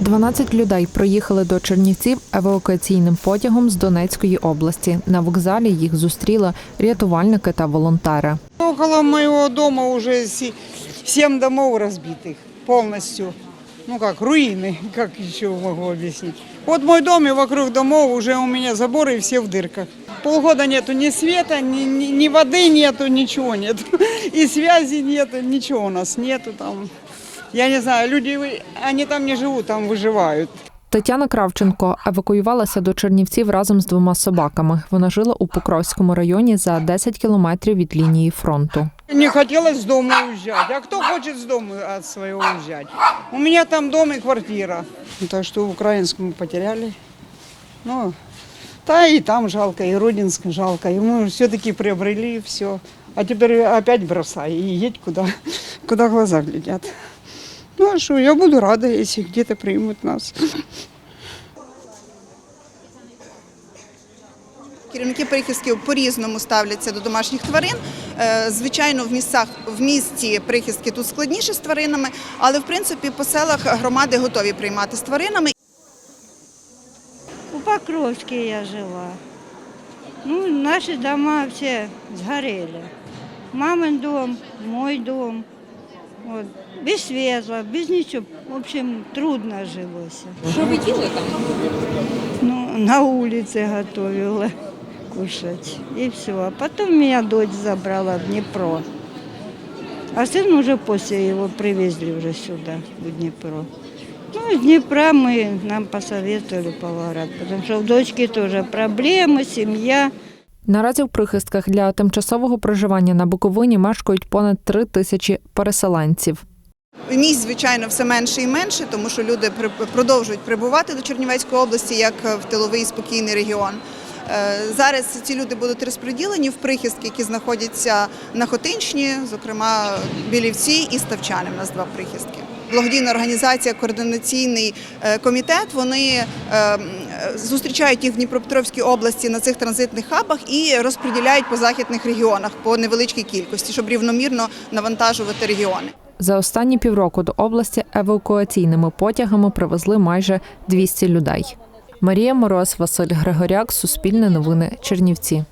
12 людей проїхали до Чернівців евакуаційним потягом з Донецької області. На вокзалі їх зустріли рятувальники та волонтери. Около моего дома уже се- семь домов разбитых полностью. Ну как, руины, как еще могу объяснить. Вот мой дом и вокруг домов уже у меня заборы все в дырках. Полгода нету ни света, ни, ни, ни воды нету, ничего нет. И связи нету, ничего у нас нету там. Я не знаю, люди, вы- они там не живут, там выживают. Тетяна Кравченко евакуювалася до Чернівців разом з двома собаками. Вона жила у Покровському районі за 10 кілометрів від лінії фронту. Не хотелось с дома уезжать. А кто хочет с дома от своего уезжать? У меня там дом и квартира. Так что в Украинском мы потеряли. Ну, да и там жалко, и Родинск жалко. И мы все-таки приобрели все. А теперь опять бросай и едь куда, куда глаза глядят. Ну а что, я буду рада, если где-то примут нас. Керівники прихистків по-різному ставляться до домашніх тварин. Е, Звичайно, в місцях в місті прихистки тут складніше з тваринами, але в принципі по селах громади готові приймати з тваринами. У Покровске я жила. Ну, наши дома все сгорели. Мамин дом, мой дом. Вот. Без света, без ничего. В общем, трудно жилось. Що ви їли там? Ну, на улице готовила кушать. И все. А потом меня дочь забрала в Днепро. А сын уже после его привезли уже сюда, в Днепро. Ну, из Днепра мы, нам посоветовали Павлоград, потому что у дочки тоже проблемы, семья. Наразі в прихистках для тимчасового проживання на Буковині мешкають понад три тисячі переселенців. Місць, звичайно, все менше і менше, тому що люди продовжують прибувати до Чернівецької області як в тиловий спокійний регіон. Е, Зараз ці люди будуть розподілені в прихистки, які знаходяться на Хотинщині, зокрема Білівці і Ставчани. У нас два прихистки. Благодійна організація, координаційний е, комітет. Вони е, зустрічають їх в Дніпропетровській області на цих транзитних хабах і розподіляють по західних регіонах по невеличкій кількості, щоб рівномірно навантажувати регіони. За останні півроку до області евакуаційними потягами привезли майже 200 людей. Марія Мороз, Василь Григоряк, Суспільне новини, Чернівці.